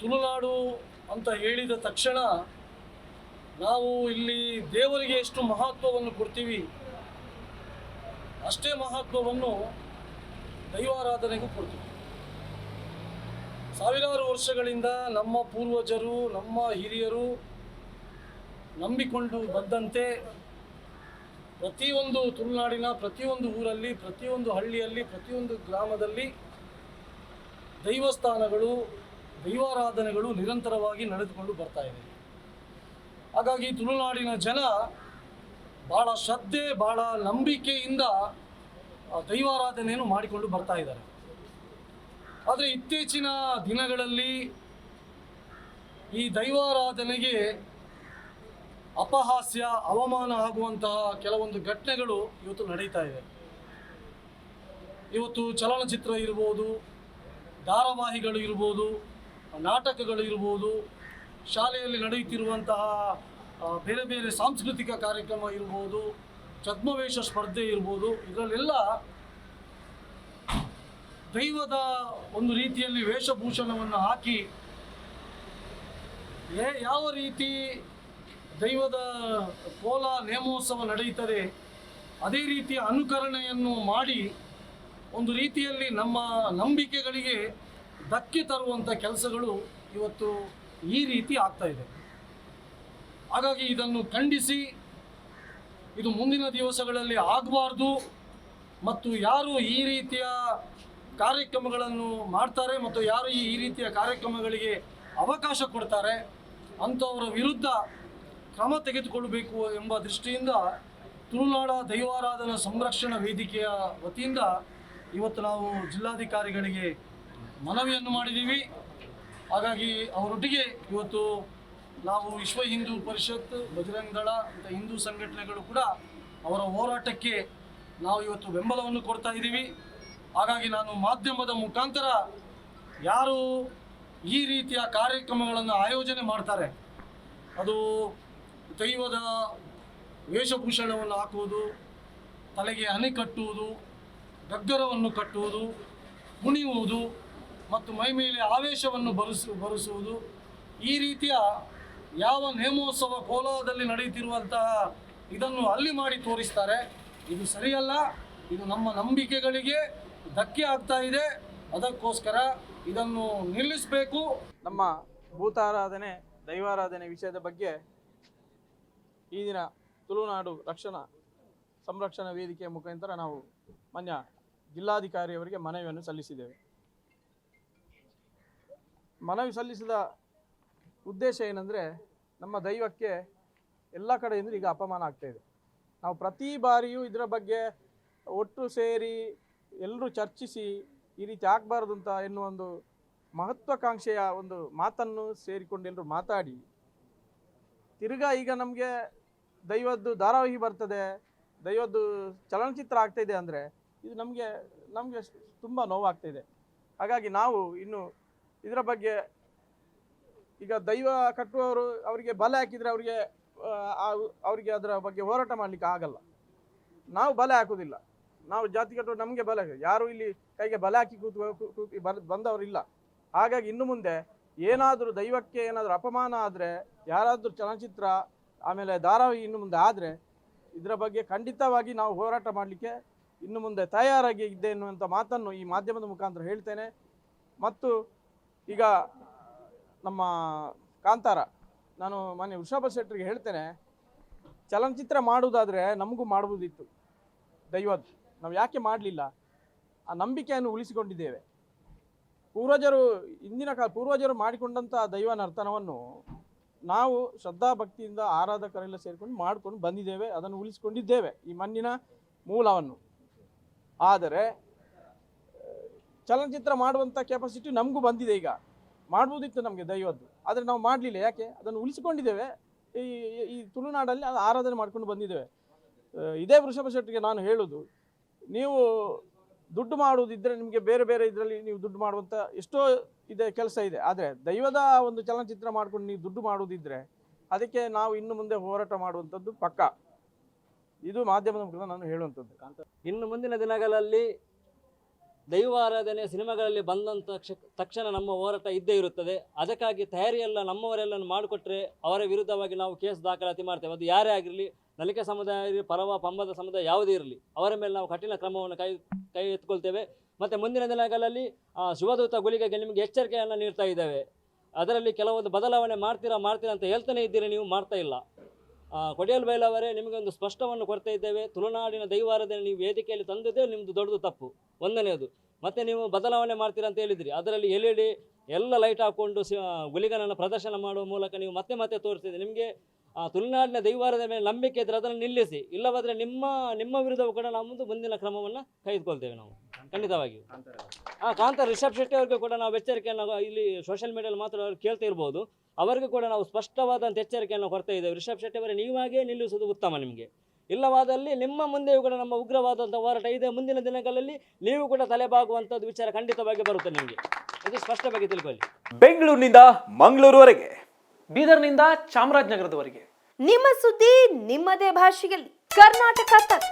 ತುಳುನಾಡು ಅಂತ ಹೇಳಿದ ತಕ್ಷಣ ನಾವು ಇಲ್ಲಿ ದೇವರಿಗೆ ಎಷ್ಟು ಮಹತ್ವವನ್ನು ಕೊಡ್ತೀವಿ, ಅಷ್ಟೇ ಮಹತ್ವವನ್ನು ದೈವಾರಾಧನೆಗೂ ಕೊಡ್ತೀವಿ. ಸಾವಿರಾರು ವರ್ಷಗಳಿಂದ ನಮ್ಮ ಪೂರ್ವಜರು, ನಮ್ಮ ಹಿರಿಯರು ನಂಬಿಕೊಂಡು ಬಂದಂತೆ ಪ್ರತಿಯೊಂದು ತುಳುನಾಡಿನ, ಪ್ರತಿಯೊಂದು ಊರಲ್ಲಿ, ಪ್ರತಿಯೊಂದು ಹಳ್ಳಿಯಲ್ಲಿ, ಪ್ರತಿಯೊಂದು ಗ್ರಾಮದಲ್ಲಿ ದೈವಸ್ಥಾನಗಳು ದೈವಾರಾಧನೆಗಳು ನಿರಂತರವಾಗಿ ನಡೆದುಕೊಂಡು ಬರ್ತಾ ಇದೆ. ಹಾಗಾಗಿ ತುಳುನಾಡಿನ ಜನ ಭಾಳ ಶ್ರದ್ಧೆ ಭಾಳ ನಂಬಿಕೆಯಿಂದ ದೈವಾರಾಧನೆಯನ್ನು ಮಾಡಿಕೊಂಡು ಬರ್ತಾ ಇದ್ದಾರೆ. ಆದರೆ ಇತ್ತೀಚಿನ ದಿನಗಳಲ್ಲಿ ಈ ದೈವಾರಾಧನೆಗೆ ಅಪಹಾಸ್ಯ, ಅವಮಾನ ಆಗುವಂತಹ ಕೆಲವೊಂದು ಘಟನೆಗಳು ಇವತ್ತು ನಡೀತಾ ಇದೆ. ಇವತ್ತು ಚಲನಚಿತ್ರ ಇರ್ಬೋದು, ಧಾರಾವಾಹಿಗಳು ಇರ್ಬೋದು ನಾಟಕಗಳು ಇರ್ಬೋದು, ಶಾಲೆಯಲ್ಲಿ ನಡೆಯುತ್ತಿರುವಂತಹ ಬೇರೆ ಬೇರೆ ಸಾಂಸ್ಕೃತಿಕ ಕಾರ್ಯಕ್ರಮ ಇರ್ಬೋದು, ಛದ್ಮವೇಷ ಸ್ಪರ್ಧೆ ಇರ್ಬೋದು, ಇದರಲ್ಲೆಲ್ಲ ದೈವದ ಒಂದು ರೀತಿಯಲ್ಲಿ ವೇಷಭೂಷಣವನ್ನು ಹಾಕಿ, ಏ, ಯಾವ ರೀತಿ ದೈವದ ಕೋಲ ನೇಮೋತ್ಸವ ನಡೆಯುತ್ತದೆ, ಅದೇ ರೀತಿಯ ಅನುಕರಣೆಯನ್ನು ಮಾಡಿ, ಒಂದು ರೀತಿಯಲ್ಲಿ ನಮ್ಮ ನಂಬಿಕೆಗಳಿಗೆ ಧಕ್ಕೆ ತರುವಂಥ ಕೆಲಸಗಳು ಇವತ್ತು ಈ ರೀತಿ ಆಗ್ತಾ ಇದೆ. ಹಾಗಾಗಿ ಇದನ್ನು ಖಂಡಿಸಿ, ಇದು ಮುಂದಿನ ದಿವಸಗಳಲ್ಲಿ ಆಗಬಾರ್ದು ಮತ್ತು ಯಾರು ಈ ರೀತಿಯ ಕಾರ್ಯಕ್ರಮಗಳನ್ನು ಮಾಡ್ತಾರೆ ಮತ್ತು ಯಾರು ಈ ರೀತಿಯ ಕಾರ್ಯಕ್ರಮಗಳಿಗೆ ಅವಕಾಶ ಕೊಡ್ತಾರೆ ಅಂಥವರ ವಿರುದ್ಧ ಕ್ರಮ ತೆಗೆದುಕೊಳ್ಳಬೇಕು ಎಂಬ ದೃಷ್ಟಿಯಿಂದ ತುಳುನಾಡ ದೈವಾರಾಧನಾ ಸಂರಕ್ಷಣಾ ವೇದಿಕೆಯ ವತಿಯಿಂದ ಇವತ್ತು ನಾವು ಜಿಲ್ಲಾಧಿಕಾರಿಗಳಿಗೆ ಮನವಿಯನ್ನು ಮಾಡಿದ್ದೀವಿ. ಹಾಗಾಗಿ ಅವರೊಟ್ಟಿಗೆ ಇವತ್ತು ನಾವು ವಿಶ್ವ ಹಿಂದೂ ಪರಿಷತ್, ಬಜರಂಗ ದಳ ಅಂತ ಹಿಂದೂ ಸಂಘಟನೆಗಳು ಕೂಡ ಅವರ ಹೋರಾಟಕ್ಕೆ ನಾವು ಇವತ್ತು ಬೆಂಬಲವನ್ನು ಕೊಡ್ತಾ ಇದ್ದೀವಿ. ಹಾಗಾಗಿ ನಾನು ಮಾಧ್ಯಮದ ಮುಖಾಂತರ ಯಾರು ಈ ರೀತಿಯ ಕಾರ್ಯಕ್ರಮಗಳನ್ನು ಆಯೋಜನೆ ಮಾಡ್ತಾರೆ, ಅದು ದೈವದ ವೇಷಭೂಷಣವನ್ನು ಹಾಕುವುದು, ತಲೆಗೆ ಹನಿ ಕಟ್ಟುವುದು, ಗಗ್ಗರವನ್ನು ಕಟ್ಟುವುದು, ಕುಣಿಯುವುದು ಮತ್ತು ಮೈ ಮೇಲೆ ಆವೇಶವನ್ನು ಬರಿಸು, ಬರಿಸುವುದು. ಈ ರೀತಿಯ ಯಾವ ನೇಮೋತ್ಸವ ಕೋಲಾದಲ್ಲಿ ನಡೆಯುತ್ತಿರುವಂತಹ ಇದನ್ನು ಅಲ್ಲಿ ಮಾಡಿ ತೋರಿಸ್ತಾರೆ. ಇದು ಸರಿಯಲ್ಲ. ಇದು ನಮ್ಮ ನಂಬಿಕೆಗಳಿಗೆ ಧಕ್ಕೆ ಆಗ್ತಾ ಇದೆ. ಅದಕ್ಕೋಸ್ಕರ ಇದನ್ನು ನಿಲ್ಲಿಸಬೇಕು. ನಮ್ಮ ಭೂತಾರಾಧನೆ, ದೈವಾರಾಧನೆ ವಿಷಯದ ಬಗ್ಗೆ ಈ ದಿನ ತುಳುನಾಡು ರಕ್ಷಣಾ ಸಂರಕ್ಷಣಾ ವೇದಿಕೆಯ ಮುಖಾಂತರ ನಾವು ಮಾನ್ಯ ಜಿಲ್ಲಾಧಿಕಾರಿಯವರಿಗೆ ಮನವಿಯನ್ನು ಸಲ್ಲಿಸಿದ್ದೇವೆ. ಮನವಿ ಸಲ್ಲಿಸಿದ ಉದ್ದೇಶ ಏನಂದರೆ ನಮ್ಮ ದೈವಕ್ಕೆ ಎಲ್ಲ ಕಡೆಯಿಂದ ಈಗ ಅಪಮಾನ ಆಗ್ತಾಯಿದೆ ನಾವು ಪ್ರತಿ ಬಾರಿಯೂ ಇದರ ಬಗ್ಗೆ ಒಟ್ಟು ಸೇರಿ ಎಲ್ಲರೂ ಚರ್ಚಿಸಿ ಈ ರೀತಿ ಆಗಬಾರ್ದು ಅಂತ ಎನ್ನುವ ಒಂದು ಮಹತ್ವಾಕಾಂಕ್ಷೆಯ ಒಂದು ಮಾತನ್ನು ಸೇರಿಕೊಂಡು ಎಲ್ಲರೂ ಮಾತಾಡಿ. ತಿರ್ಗಾ ಈಗ ನಮಗೆ ದೈವದ್ದು ಧಾರಾವಾಹಿ ಬರ್ತದೆ, ದೈವದ್ದು ಚಲನಚಿತ್ರ ಆಗ್ತಾಯಿದೆ ಅಂದರೆ ಇದು ನಮಗೆ ನಮಗೆ ತುಂಬ ನೋವಾಗ್ತಾಯಿದೆ ಹಾಗಾಗಿ ನಾವು ಇನ್ನು ಇದರ ಬಗ್ಗೆ ಈಗ ದೈವ ಕಟ್ಟುವವರು ಅವರಿಗೆ ಬಲೆ ಹಾಕಿದರೆ ಅವರಿಗೆ ಅವರಿಗೆ ಅದರ ಬಗ್ಗೆ ಹೋರಾಟ ಮಾಡಲಿಕ್ಕೆ ಆಗಲ್ಲ. ನಾವು ಬಲೆ ಹಾಕೋದಿಲ್ಲ ನಾವು ಜಾತಿ ಕಟ್ಟುವ ನಮಗೆ ಬಲೆ ಯಾರು ಇಲ್ಲಿ ಕೈಗೆ ಬಲೆ ಹಾಕಿ ಕೂತು ಬಂದವರು ಇಲ್ಲ. ಹಾಗಾಗಿ ಇನ್ನು ಮುಂದೆ ಏನಾದರೂ ದೈವಕ್ಕೆ ಏನಾದರೂ ಅಪಮಾನ ಆದರೆ, ಯಾರಾದರೂ ಚಲನಚಿತ್ರ, ಆಮೇಲೆ ಧಾರಾವಾಹಿ ಇನ್ನು ಮುಂದೆ ಆದರೆ, ಇದರ ಬಗ್ಗೆ ಖಂಡಿತವಾಗಿ ನಾವು ಹೋರಾಟ ಮಾಡಲಿಕ್ಕೆ ಇನ್ನು ಮುಂದೆ ತಯಾರಾಗಿ ಇದ್ದೆ ಎನ್ನುವಂಥ ಮಾತನ್ನು ಈ ಮಾಧ್ಯಮದ ಮುಖಾಂತರ ಹೇಳ್ತೇನೆ. ಮತ್ತು ಈಗ ನಮ್ಮ ಕಾಂತಾರ, ನಾನು ಮೊನ್ನೆ ವೃಷಭ ಶೆಟ್ಟರಿಗೆ ಹೇಳ್ತೇನೆ, ಚಲನಚಿತ್ರ ಮಾಡುವುದಾದರೆ ನಮಗೂ ಮಾಡ್ಬೋದಿತ್ತು ದೈವದ್ದು ನಾವು ಯಾಕೆ ಮಾಡಲಿಲ್ಲ? ಆ ನಂಬಿಕೆಯನ್ನು ಉಳಿಸಿಕೊಂಡಿದ್ದೇವೆ. ಪೂರ್ವಜರು ಇಂದಿನ ಕಾಲ ಪೂರ್ವಜರು ಮಾಡಿಕೊಂಡಂಥ ದೈವ ನರ್ತನವನ್ನು ನಾವು ಶ್ರದ್ಧಾ ಭಕ್ತಿಯಿಂದ ಆರಾಧಕರೆಲ್ಲ ಸೇರಿಕೊಂಡು ಮಾಡಿಕೊಂಡು ಬಂದಿದ್ದೇವೆ, ಅದನ್ನು ಉಳಿಸಿಕೊಂಡಿದ್ದೇವೆ, ಈ ಮಣ್ಣಿನ ಮೂಲವನ್ನು. ಆದರೆ, ಚಲನಚಿತ್ರ ಮಾಡುವಂಥ ಕೆಪಾಸಿಟಿ ನಮಗೂ ಬಂದಿದೆ ಈಗ. ಮಾಡ್ಬೋದಿತ್ತು ನಮಗೆ ದೈವದ್ದು. ಆದರೆ ನಾವು ಮಾಡಲಿಲ್ಲ. ಯಾಕೆ? ಅದನ್ನು ಉಳಿಸಿಕೊಂಡಿದ್ದೇವೆ. ಈ, ಈ- ತುಳುನಾಡಲ್ಲಿ ಅದು ಆರಾಧನೆ ಮಾಡ್ಕೊಂಡು ಬಂದಿದ್ದೇವೆ. ಇದೇ ವೃಷಭ ಶೆಟ್ಟಿಗೆ ನಾನು ಹೇಳೋದು, ನೀವು ದುಡ್ಡು ಮಾಡುವುದಿದ್ದರೆ ನಿಮಗೆ ಬೇರೆ ಬೇರೆ ಇದರಲ್ಲಿ ನೀವು ದುಡ್ಡು ಮಾಡುವಂಥ ಎಷ್ಟೋ ಇದೆ, ಕೆಲಸ ಇದೆ. ಆದರೆ ದೈವದ ಒಂದು ಚಲನಚಿತ್ರ ಮಾಡ್ಕೊಂಡು ನೀವು ದುಡ್ಡು ಮಾಡುವುದಿದ್ದರೆ ಅದಕ್ಕೆ ನಾವು ಇನ್ನು ಮುಂದೆ ಹೋರಾಟ ಮಾಡುವಂಥದ್ದು ಪಕ್ಕ. ಇದು ಮಾಧ್ಯಮದ ಮೂಲಕ ನಾನು ಹೇಳುವಂಥದ್ದು. ಇನ್ನು ಮುಂದಿನ ದಿನಗಳಲ್ಲಿ ದೈವಾರಾಧನೆ ಸಿನಿಮಾಗಳಲ್ಲಿ ಬಂದಂಥ ತಕ್ಷ ತಕ್ಷಣ ನಮ್ಮ ಹೋರಾಟ ಇದ್ದೇ ಇರುತ್ತದೆ. ಅದಕ್ಕಾಗಿ ತಯಾರಿಯೆಲ್ಲ ನಮ್ಮವರೆಲ್ಲ ಮಾಡಿಕೊಟ್ರೆ ಅವರ ವಿರುದ್ಧವಾಗಿ ನಾವು ಕೇಸ್ ದಾಖಲಾತಿ ಮಾಡ್ತೇವೆ. ಅದು ಯಾರೇ ಆಗಿರಲಿ, ನಲಿಕೆ ಸಮುದಾಯ ಪರವ, ಪಂಬದ ಸಮುದಾಯ ಯಾವುದೇ ಇರಲಿ, ಅವರ ಮೇಲೆ ನಾವು ಕಠಿಣ ಕ್ರಮವನ್ನು ಕೈ ಕೈ ಎತ್ಕೊಳ್ತೇವೆ. ಮತ್ತು ಮುಂದಿನ ದಿನಗಳಲ್ಲಿ ಶುಭದೂತ ಗುಳಿಗೆಗೆ ನಿಮಗೆ ಎಚ್ಚರಿಕೆಯನ್ನು ನೀಡ್ತಾ ಇದ್ದೇವೆ. ಅದರಲ್ಲಿ ಕೆಲವೊಂದು ಬದಲಾವಣೆ ಮಾಡ್ತೀರಾ ಮಾಡ್ತೀರಾ ಅಂತ ಹೇಳ್ತಾನೆ ಇದ್ದೀರಿ, ನೀವು ಮಾಡ್ತಾ ಇಲ್ಲ. ಕೊಡಿಯಲ್ ಬೈಲವರೇ ನಿಮಗೆ ಒಂದು ಸ್ಪಷ್ಟವನ್ನು ಕೊಡ್ತಾ ಇದ್ದೇವೆ. ತುಳುನಾಡಿನ ದೈವಾರಾಧನೆ ನೀವು ವೇದಿಕೆಯಲ್ಲಿ ತಂದದ್ದೇ ನಿಮ್ಮದು ದೊಡ್ಡದು ತಪ್ಪು. ಒಂದನೆಯದು ಮತ್ತು ನೀವು ಬದಲಾವಣೆ ಮಾಡ್ತೀರಾ ಅಂತ ಹೇಳಿದ್ರಿ. ಅದರಲ್ಲಿ ಎಲ್ ಇ ಡಿ ಎಲ್ಲ ಲೈಟ್ ಹಾಕ್ಕೊಂಡು ಸಿ ಗುಲಿಗನನ್ನು ಪ್ರದರ್ಶನ ಮಾಡುವ ಮೂಲಕ ನೀವು ಮತ್ತೆ ಮತ್ತೆ ತೋರಿಸಿದೆ ನಿಮಗೆ ಆ, ತುಳುನಾಡಿನ ದೈವಾರದ ಮೇಲೆ ನಂಬಿಕೆ ಇದ್ದರೆ ಅದನ್ನು ನಿಲ್ಲಿಸಿ. ಇಲ್ಲವಾದರೆ ನಿಮ್ಮ ನಿಮ್ಮ ವಿರುದ್ಧವೂ ಕೂಡ ನಾವು ಮುಂದೆ ಮುಂದಿನ ಕ್ರಮವನ್ನು ಕೈಗೊಳ್ತೇವೆ ನಾವು. ಖಂಡಿತವಾಗಿಯೂ. ಹಾಂ ಕಾಂತ ರಿಷಬ್ ಶೆಟ್ಟಿ ಅವ್ರಿಗೂ ಕೂಡ ನಾವು ಎಚ್ಚರಿಕೆಯನ್ನು ಇಲ್ಲಿ ಸೋಷಿಯಲ್ ಮೀಡಿಯಲ್ಲಿ ಮಾತ್ರ ಅವ್ರು ಕೇಳ್ತಾ ಇರ್ಬೋದು. ಅವರಿಗೂ ಕೂಡ ನಾವು ಸ್ಪಷ್ಟವಾದಂಥ ಎಚ್ಚರಿಕೆಯನ್ನು ಕೊಡ್ತಾ ಇದ್ದೇವೆ. ರಿಷಬ್ ಶೆಟ್ಟಿ ಅವರೇ ನೀವಾಗೇ ನಿಲ್ಲಿಸುವುದು ಉತ್ತಮ ನಿಮಗೆ. ಇಲ್ಲವಾದಲ್ಲಿ ನಿಮ್ಮ ಮುಂದೆಯೂ ಕೂಡ ನಮ್ಮ ಉಗ್ರವಾದಂಥ ಹೋರಾಟ ಇದೆ. ಮುಂದಿನ ದಿನಗಳಲ್ಲಿ ನೀವು ಕೂಡ ತಲೆಬಾಗುವಂಥದ್ದು ವಿಚಾರ ಖಂಡಿತವಾಗಿ ಬರುತ್ತೆ ನಿಮಗೆ. ಅದು ಸ್ಪಷ್ಟವಾಗಿ ತಿಳ್ಕೊಳ್ಳಿ. ಬೆಂಗಳೂರಿನಿಂದ ಮಂಗಳೂರುವರೆಗೆ ಬೀದರ್ನಿಂದ ಚಾಮರಾಜನಗರದವರೆಗೆ. ನಿಮ್ಮ ಸುದ್ದಿ ನಿಮ್ಮದೇ ಭಾಷೆಯಲ್ಲಿ. ಕರ್ನಾಟಕ ತಕ್